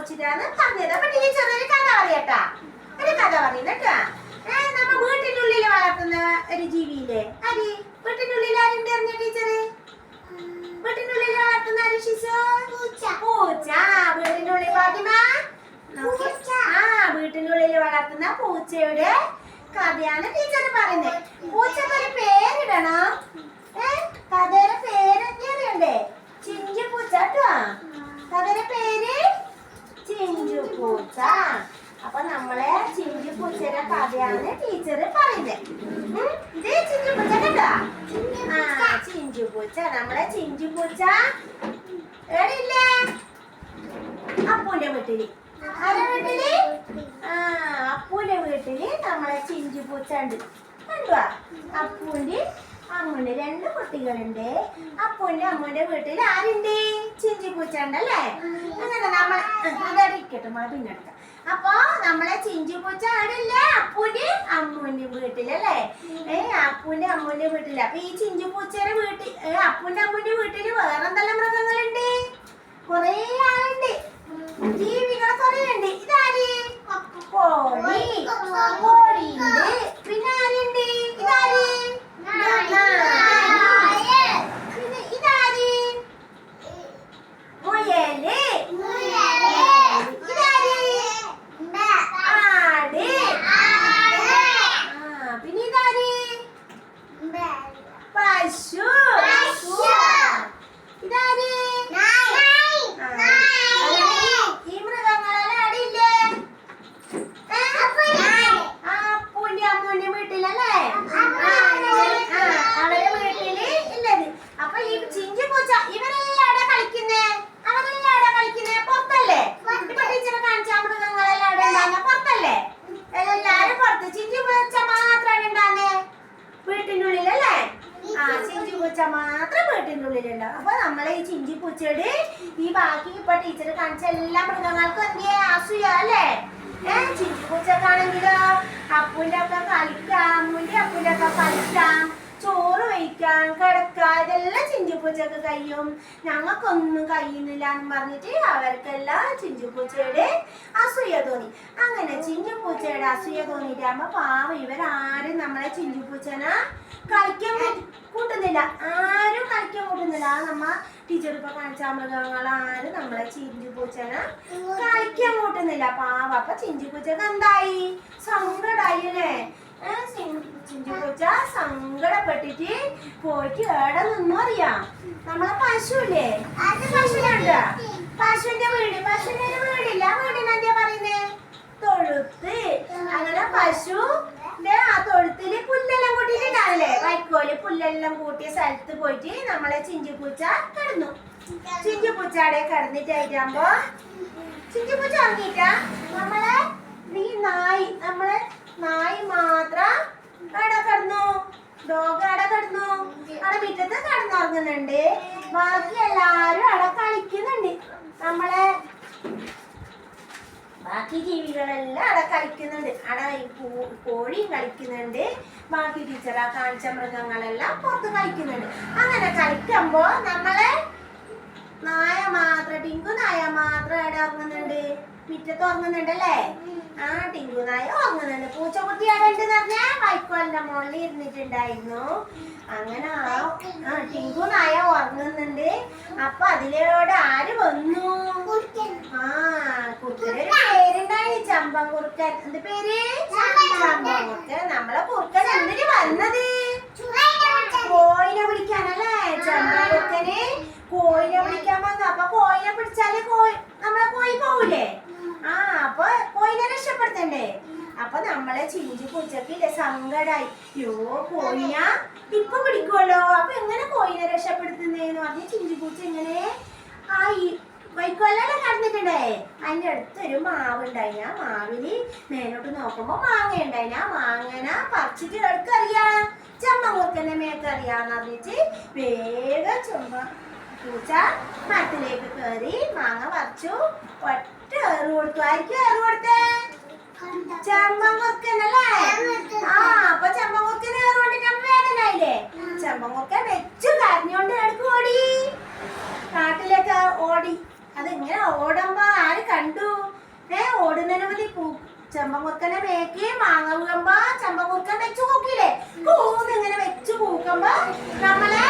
കുറിച്ചിട്ടാണ് പറഞ്ഞത്. അപ്പൊ ടീച്ചർ ഒരു കഥ പറയട്ടാ. ഒരു കഥ പറയുന്നട്ടാ നമ്മ വീട്ടിനുള്ളിൽ വളർത്തുന്ന ഒരു ജീവിയില്ലേ? അരി വീട്ടിനുള്ളിൽ ആരും ആരുണ്ട് അറിഞ്ഞ ടീച്ചറ്? വീട്ടിനുള്ളിൽ വളർത്തുന്ന ഒരു ശിശു? പൂച്ച. പൂച്ച. വീട്ടിനുള്ളിൽ ഫാത്തിമ. ആ വീട്ടിന്റെ ഉള്ളിൽ വളർത്തുന്ന പൂച്ചയുടെ കഥയാണ് ടീച്ചർ പറയുന്നത് പൂച്ചക്ക് ഒരു പേരിടണം. ഏ കഥയുടെ പേര് അറിയണ്ടേ ചിഞ്ചു പൂച്ച കേട്ടോ കഥയുടെ പേര് ചിഞ്ചു പൂച്ച അപ്പൊ നമ്മളെ ചിഞ്ചു പൂച്ചയുടെ കഥയാണ് ടീച്ചർ പറയുന്നത് ഉം, ഇത് ചിഞ്ചു പൂച്ച കേട്ടോ ആ ചിഞ്ചു പൂച്ച നമ്മളെ ചിഞ്ചു പൂച്ച എവിടെയില്ലേ അപ്പൂന്റെ വീട്ടിൽ. വീട്ടിൽ? ആ അപ്പൂന്റെ വീട്ടിൽ നമ്മളെ ചിഞ്ചു പൂച്ചണ്ട്. കണ്ടുവാ അപ്പൂന്റെ അമ്മൂന്റെ രണ്ട് കുട്ടികളുണ്ട്. അപ്പൂന്റെ അമ്മൂന്റെ വീട്ടിൽ ആരുണ്ട്? ചിഞ്ചി പൂച്ച ഉണ്ടല്ലേ അങ്ങനെ നമ്മളെ അതടിക്കട്ടെ മാ പിന്നെ എടുക്കാം. അപ്പൊ നമ്മളെ ചിഞ്ചി പൂച്ച ആടില്ല അപ്പൂന്റെ അമ്മൂന്റെ വീട്ടിലല്ലേ? ഏ അപ്പൂന്റെ അമ്മൂന്റെ വീട്ടിൽ. അപ്പൊ ഈ ചിഞ്ചി പൂച്ചയുടെ വീട്ടിൽ അപ്പൂന്റെ അമ്മൂന്റെ വീട്ടിൽ വേറെന്തെല്ലാം മൃഗങ്ങളുണ്ട്? కొరయాలండి ആ ചിഞ്ചി പൂച്ച മാത്രം വീട്ടിന്റെ ഉള്ളിലുണ്ട് അപ്പൊ നമ്മളെ ഈ ചിഞ്ചി പൂച്ചയുടെ ഈ ബാക്കി ഇപ്പൊ ടീച്ചർ കാണിച്ച എല്ലാ മൃഗങ്ങൾക്കും എന്ത് ചെയ്യാ? അസൂയ അല്ലേ? ഏ ചിഞ്ചി പൂച്ചക്കാണെങ്കിലോ അപ്പൂന്റെ ഒക്കെ കളിക്കാം അമ്മൂന്റെ അപ്പൂന്റെ ഒക്കെ കളിക്കാം. ചോറ് വയ്ക്കാം കിടക്കാം ഇതെല്ലാം ചിഞ്ചുപൂച്ചക്ക് കഴിയും. ഞങ്ങൾക്കൊന്നും കഴിയുന്നില്ല എന്ന് പറഞ്ഞിട്ട് അവർക്കെല്ലാം ചിഞ്ചുപൂച്ചയുടെ അസൂയ തോന്നി. അങ്ങനെ ചിഞ്ചുപൂച്ചയുടെ അസൂയ തോന്നിയിട്ടാകുമ്പോ പാവം ഇവരാരും നമ്മളെ ചിഞ്ചുപൂച്ചനെ കളിക്കാൻ കൂട്ടി- കൂട്ടുന്നില്ല. ആരും കളിക്കാൻ കൂട്ടുന്നില്ല. നമ്മ ടീച്ചർ ഇപ്പൊ കാണിച്ച മൃഗങ്ങൾ ആരും നമ്മളെ ചിഞ്ചുപൂച്ചനെ കളിക്കാൻ കൂട്ടുന്നില്ല. പാവ. അപ്പൊ ചിഞ്ചുപൂച്ചക്ക് എന്തായി? സങ്കടായി അല്ലേ ചിഞ്ചുപൂച്ച സങ്കടപ്പെട്ടിട്ട് പോയിട്ട് എവിടെ നിന്നു അറിയാം നമ്മളെ പശുല്ലേ പശുണ്ട് പശുവിന്റെ വീട് പശുവിന്റെ ഒരു വീടില്ല വീടിന് എന്താ പറയുന്നേ തൊഴുത്ത് അങ്ങനെ പശു ആ തൊഴുത്തിൽ പുല്ലെല്ലാം കൂട്ടിയിട്ടുണ്ടാവില്ലേ വൈക്കോൽ പുല്ലെല്ലാം കൂട്ടിയ സ്ഥലത്ത് പോയിട്ട് നമ്മളെ ചിഞ്ചുപൂച്ച കിടന്നു ചിഞ്ചുപൂച്ച അവിടെ കിടന്നിട്ടായിട്ടാകുമ്പോ ചിഞ്ചുപൂച്ച ഉറങ്ങിയിട്ടാ നമ്മളെ ഈ നായി നമ്മളെ നായി മാത്രം അവിടെ കിടന്നു. ഡോഗ് അവിടെ കിടന്നു. അവിടെ മുറ്റത്ത് കിടന്നുറങ്ങുന്നുണ്ട്. ബാക്കി എല്ലാരും അവിടെ കളിക്കുന്നുണ്ട്. നമ്മളെ ബാക്കി ജീവികളെല്ലാം അവിടെ കളിക്കുന്നുണ്ട്. അവിടെ കോഴിയും കളിക്കുന്നുണ്ട്. ബാക്കി ടീച്ചർ ആ കാണിച്ച മൃഗങ്ങളെല്ലാം പുറത്ത് കളിക്കുന്നുണ്ട്. അങ്ങനെ കളി കളിക്കുമ്പോ നമ്മളെ നായ മാത്ര ടിങ്കു നായ മാത്രം എവിടെ ഉറങ്ങുന്നുണ്ട്. മുറ്റത്ത് ഉറങ്ങുന്നുണ്ടല്ലേ? ആ ടിങ്കു നായ ഉറങ്ങുന്നുണ്ട്. പൂച്ചക്കുട്ടി അവിടെ ഉണ്ടെന്ന് പറഞ്ഞാ? വൈക്കോലിന്റെ മുകളിൽ ഇരുന്നിട്ടുണ്ടായിരുന്നു. അങ്ങനെ ആ ടിങ്കു നായ ഉറങ്ങുന്നുണ്ട്. അപ്പൊ അതിലൂടെ ആര് വന്നു? ആ കുറുക്കന് പേരുണ്ടായി. ചമ്പം കുറുക്കൻ. എന്ത് പേര്? ചമ്പം കുറുക്കൻ. നമ്മളെ കുറുക്കൻ എന്തിനു വന്നത് കോയിനെ പിടിക്കാനല്ലേ ചമ്പം കുറുക്കന് കോയിനെ വന്നു അപ്പൊ കോയിനെ പിടിച്ചാൽ കോയി നമ്മളെ കോയി പോവൂലേ? ആ അപ്പൊ കോയിനെ രക്ഷപ്പെടുത്തണ്ടേ? അപ്പൊ നമ്മളെ ചിഞ്ചു പൂച്ചക്ക് സങ്കടായി. യോ കോയിന? ഇപ്പൊ പിടിക്കുമല്ലോ അപ്പൊ എങ്ങനെ കോയിനെ രക്ഷപ്പെടുത്തുന്നേന്ന് പറഞ്ഞ് ചിഞ്ചു പൂച്ച ഇങ്ങനെ ആ ഈ വൈക്കോലല്ലേ കടന്നിട്ടുണ്ടേ? അതിന്റെ അടുത്തൊരു മാവ് ഉണ്ടായിന് ആ മാവിൽ മേലോട്ട് നോക്കുമ്പോ മാങ്ങ ഉണ്ടായിന് ആ മാങ്ങന പറിച്ചിട്ട് എടുക്കറിയാം ചമ്മമുറുക്കന്റെ മേക്കറിയാന്ന് പറഞ്ഞിട്ട് വേഗം ചുമ പൂച്ച മരത്തിലേക്ക് കയറി മാങ്ങ പറിച്ചു. ഒറ്റ ഏറ് കൊടുത്തു. ആയിരിക്കും ഏറ് കൊടുത്തേ? ചമ്മമുറുക്കനല്ലേ ആ അപ്പൊ ചമ്മമുറുക്കൻ ഏറ് കൊണ്ടിട്ട് വേദനായില്ലേ ചമ്മമുറുക്കൻ വെച്ചു കരഞ്ഞോണ്ട് എടുക്കും ഓടി. കാട്ടിലേക്ക് ഓടി. അതിങ്ങനെ ഓടുമ്പോ ആര് കണ്ടു? ഏ ഓടുന്നതിന് മതി പൂ ചെമ്പമുറുക്കനെ മേക്കി മാങ്ങ വീഴുമ്പോ ചെമ്പമുറുക്കൻ വെച്ചു കൂക്കില്ലേ ഇങ്ങനെ വെച്ചു കൂക്കുമ്പോ നമ്മളെ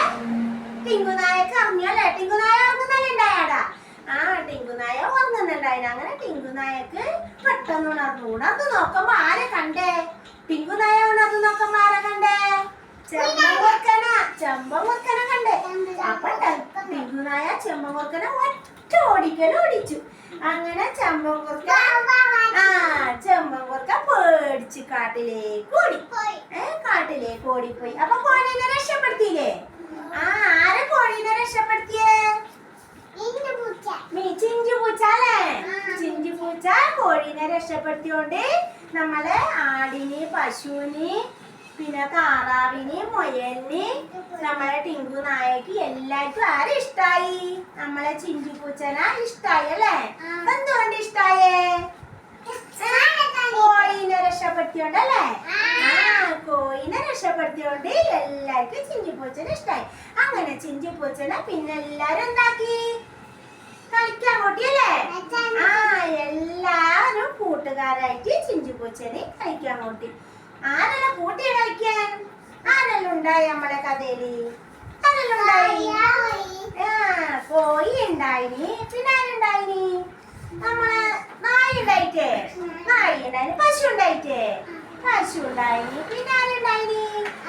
ടിങ്കുനായക്ക് അറിഞ്ഞല്ലേ ടിങ്കുനായ ഉറങ്ങുന്നല്ലേ ഉണ്ടായാടാ? ആ ടിങ്കുനായ ഉറങ്ങുന്നുണ്ടായിന്. അങ്ങനെ ടിങ്കുനായക്ക് പെട്ടെന്ന് ഉണർന്നു. ഉണർന്നു നോക്കുമ്പോ ആരെ കണ്ടേ? ടിങ്കുനായ ഉണർന്നു നോക്കുമ്പോ ആരെ കണ്ടേ? ചെമ്പമുറുക്കന ചെമ്പമുറുക്കന കണ്ടേ. അപ്പൊ ടിങ്കുനായ ചെമ്പമുറുക്കനെ ഒറ്റ ഓടിക്കൽ ഓടിച്ചു. അങ്ങനെ ചെമ്പമുറുക്ക ആ ചെമ്പമുറുക്ക പേടിച്ച് കാട്ടിലേക്ക് ഓടി. ഏ കാട്ടിലേക്ക് ഓടിപ്പോയി. അപ്പൊ കോഴീനെ രക്ഷപ്പെടുത്തിയില്ലേ ആ ആരെ കോഴീനെ രക്ഷപ്പെടുത്തിയേ മീ ചിഞ്ചു പൂച്ച അല്ലേ ചിഞ്ചു പൂച്ച കോഴീനെ രക്ഷപ്പെടുത്തിയോണ്ട് നമ്മളെ ആടിന് പശുവിന് പിന്നെ താറാവിന് മുയലിന് നമ്മളെ ടിങ്കു നായക്ക് എല്ലാവർക്കും ആരും ഇഷ്ടായി? നമ്മളെ ചിഞ്ചു പൂച്ചന ഇഷ്ടായി അല്ലേ? എന്തുകൊണ്ട് ഇഷ്ടായേ? കോഴീനെ രക്ഷപ്പെടുത്തിയോണ്ടല്ലേ ആ. കോഴീനെ രക്ഷപ്പെടുത്തിയോണ്ട് എല്ലാവർക്കും ചിഞ്ചിപ്പൂച്ചനെ ഇഷ്ടായി. അങ്ങനെ ചിഞ്ചിപ്പൂച്ചനെ പിന്നെ എല്ലാരും എന്താക്കി? കളിക്കാൻ കൂട്ടിയല്ലേ? ആ എല്ലാരും കൂട്ടുകാരായിട്ട് ചിഞ്ചിപ്പൂച്ചനെ കളിക്കാൻ കൂട്ടി. ആരെല്ലാം കൂട്ടിയ കളിക്കാൻ? ആരെല്ലാം ഉണ്ടായി നമ്മളെ കഥയിൽ? ആരെല്ലാം ഉണ്ടായി? ആ കോഴി ഉണ്ടായിനി. പിന്നെ ആരുണ്ടായിനി നമ്മളെ നായ ഉണ്ടായിട്ടേ? നായ ഉണ്ടായിന്. പശു ഉണ്ടായിട്ടേ? പശു ഉണ്ടായിനി. പിന്നെ ആരുണ്ടായിനി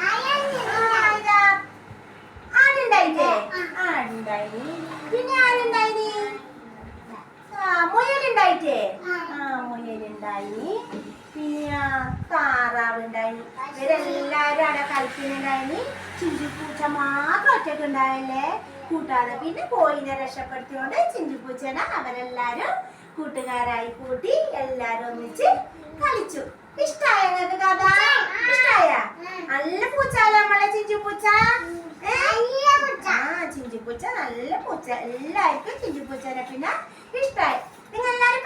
ആരാ? ആടുണ്ടായിട്ടേ ആടുണ്ടായിനി പിന്നെ ആരുണ്ടായിനി ആ മുയലുണ്ടായിട്ടേ ആ. മുയലുണ്ടായി. പിന്നെ ആ താറാവ് ഉണ്ടായിനി ഇവരെല്ലാരും അവിടെ കളിക്കുന്നുണ്ടായി ചിഞ്ചിപ്പൂച്ച മാത്രം ഒറ്റയ്ക്ക് ഉണ്ടായല്ലേ? കൂട്ടാതെ പിന്നെ കോയിനെ രക്ഷപ്പെടുത്തിയോണ്ട് ചിഞ്ചിപ്പൂച്ചനെ അവരെല്ലാരും കൂട്ടുകാരായി കൂട്ടി എല്ലാരും ഒന്നിച്ച് കളിച്ചു. ഇഷ്ടായ കഥ? ഇഷ്ടായ? നല്ല പൂച്ചാല നമ്മളെ ചിഞ്ചിപ്പൂച്ച ആ ചിഞ്ചിപ്പൂച്ച നല്ല പൂച്ച. എല്ലാവർക്കും ചിഞ്ചിപ്പൂച്ചനെ പിന്നെ ഇഷ്ടായി. നിങ്ങൾ എല്ലാരും